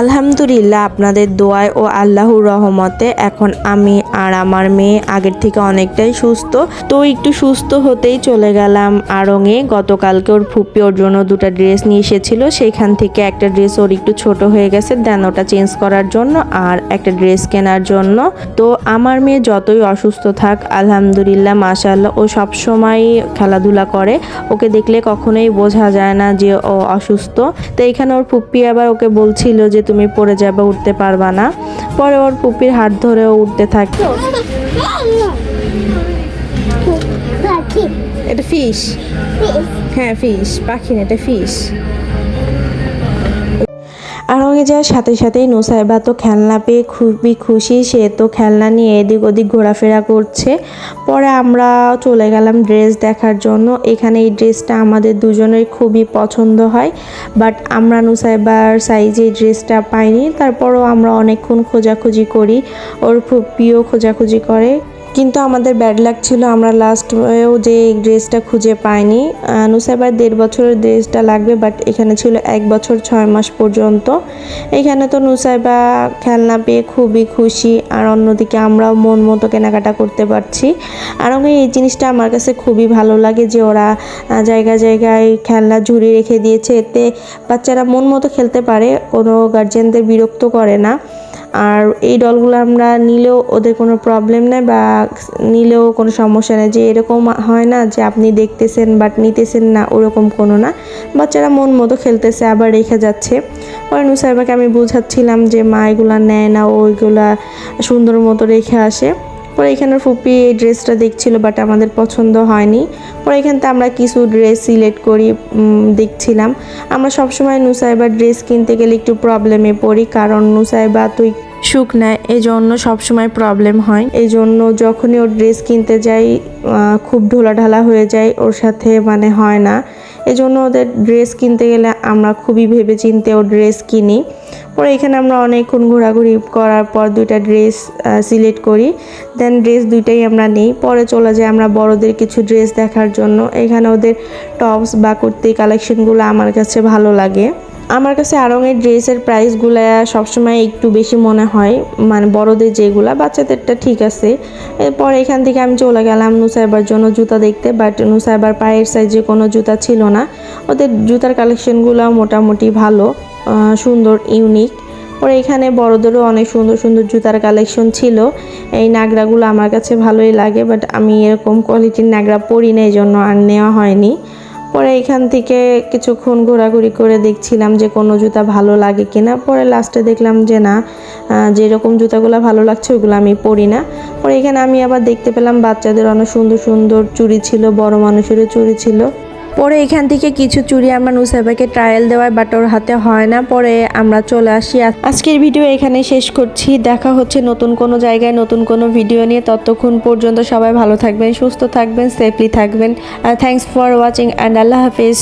আলহামদুলিল্লাহ, আপনাদের দোয়ায় ও আল্লাহর রহমতে এখন আমি আর আমার মেয়ে আগের থেকে অনেকটাই সুস্থ। তো একটু সুস্থ হতেই চলে গেলাম আড়ংয়ে গতকালকে ওর ফুপি ওর জন্য দুটো ড্রেস নিয়ে এসেছিল। সেইখান থেকে একটা ড্রেস ওর একটু ছোট হয়ে গেছে, দেন ওটা চেঞ্জ করার জন্য আর একটা ড্রেস কেনার জন্য। তো আমার মেয়ে যতই অসুস্থ থাক, আলহামদুলিল্লাহ মাশাল্লাহ ও সবসময় খেলাধুলা করে। ওকে দেখলে কখনোই বোঝা যায় না যে ও অসুস্থ। তো এখানে ওর ফুপ্পি আবার ওকে বলছিল যে তুমি পড়ে যাবে উঠতে পারবা না। পরে ওর পুপির হাত ধরে উঠতে থাকে এটা ফিশ হ্যাঁ ফিশ পাখি না এটা ফিশ ওই যাওয়ার সাথে সাথেই নুসাইবা তো খেলনা পেয়ে খুবই খুশি। সে তো খেলনা নিয়ে এদিক ওদিক ঘোরাফেরা করছে। পরে আমরা চলে গেলাম ড্রেস দেখার জন্য। এখানে এই ড্রেসটা আমাদের দুজনের খুবই পছন্দ হয়। বাট আমরা নুসাইবার সাইজে ড্রেসটা পাইনি। তারপরও আমরা অনেকক্ষণ খোঁজাখুঁজি করি। ওর খুব প্রিয় খোঁজাখুঁজি করে। কিন্তু আমাদের ব্যাড লাক ছিল আমরা লাস্টেও যে এই ড্রেসটা খুঁজে পাইনি। নুসাইবার দেড় বছরের ড্রেসটা লাগবে বাট এখানে ছিল এক বছর ছয় মাস পর্যন্ত। এখানে তো নুসাইবা খেলনা পেয়ে খুবই খুশি আর অন্যদিকে আমরাও মন মতো কেনাকাটা করতে পারছি। আর এই জিনিসটা আমার কাছে খুবই ভালো লাগে যে ওরা আহ, জায়গায় জায়গায় খেলনা ঝুড়ি রেখে দিয়েছে এতে বাচ্চারা মন মতো খেলতে পারে কোনো গার্জেনদের বিরক্ত করে না। আর এই ডলগুলো আমরা নিলেও ওদের কোনো প্রবলেম নেই বা নিলেও কোনো সমস্যা নেই যে এরকম হয় না যে আপনি দেখতেছেন বাট নিতেছেন না, ওরকম কোনো না। বাচ্চারা মন মতো খেলতেছে, আবার রেখে যাচ্ছে। পরে নুসাইবাকে আমি বুঝাচ্ছিলাম যে মা এগুলা নেয় না ওইগুলা সুন্দর মতো রেখে আসে। পরে এখানে ফুপি এই ড্রেসটা দেখছিল বাট আমাদের পছন্দ হয়নি। পরে এখান থেকে আমরা কিছু ড্রেস সিলেক্ট করি দেখছিলাম। আমরা সবসময় নুসাইবার ড্রেস কিনতে গেলে একটু প্রবলেমে পড়ি, কারণ নুসাইবা তুই সুখ নেয়, এই জন্য সবসময় প্রবলেম হয়। এই জন্য যখনই ওর ড্রেস কিনতে যাই খুব ঢোলাঢালা হয়ে যায়, ওর সাথে মানে হয় না। এই জন্য ওদের ড্রেস কিনতে গেলে আমরা খুবই ভেবে চিনতে ওর ড্রেস কিনি। পরে এখানে আমরা অনেকক্ষণ ঘোরাঘুরি করার পর দুইটা ড্রেস সিলেক্ট করি। দেন ড্রেস দুইটাই আমরা নিই। পরে চলে যাই আমরা বড়দের কিছু ড্রেস দেখার জন্য। এখানে ওদের টপস বা কুর্তি কালেকশনগুলো আমার কাছে ভালো লাগে। আমার কাছে আরঙের ড্রেসের প্রাইসগুলো সবসময় একটু বেশি মনে হয়। মানে বড়দের যেগুলা, বাচ্চাদেরটা ঠিক আছে। এরপর এখান থেকে আমি চলে গেলাম নুসাইবার জন্য জুতা দেখতে বাট নুসাইবার পায়ের সাইজে কোনো জুতা ছিল না। ওদের জুতার কালেকশনগুলো মোটামুটি ভালো সুন্দর ইউনিক পরে এখানে বড়দেরও অনেক সুন্দর সুন্দর জুতার কালেকশন ছিল। এই নাগরাগুলো আমার কাছে ভালোই লাগে বাট আমি এরকম কোয়ালিটির নাগরা পরি না এই জন্য আর নেওয়া হয়নি। পরে এখান থেকে কিছুক্ষণ ঘোরাঘুরি করে দেখছিলাম যে কোনো জুতা ভালো লাগে কিনা। পরে লাস্টে দেখলাম যে না যেরকম জুতাগুলো ভালো লাগছে ওগুলো আমি পরি না। পরে এখানে আমি আবার দেখতে পেলাম বাচ্চাদের অনেক সুন্দর সুন্দর চুড়ি ছিল, বড় মানুষেরও চুড়ি ছিল। পরে এখান থেকে কিছু চুরি আমার নুসাইবাকে ট্রায়াল দেওয়ায় বাট ওর হাতে হয় না। পরে আমরা চলে আসি। আজকের ভিডিও এখানে শেষ করছি। দেখা হচ্ছে নতুন কোনো জায়গায় নতুন কোনো ভিডিও নিয়ে। ততক্ষণ পর্যন্ত সবাই ভালো থাকবেন, সুস্থ থাকবেন সেফলি থাকবেন। থ্যাংকস ফর ওয়াচিং অ্যান্ড আল্লাহ হাফিজ।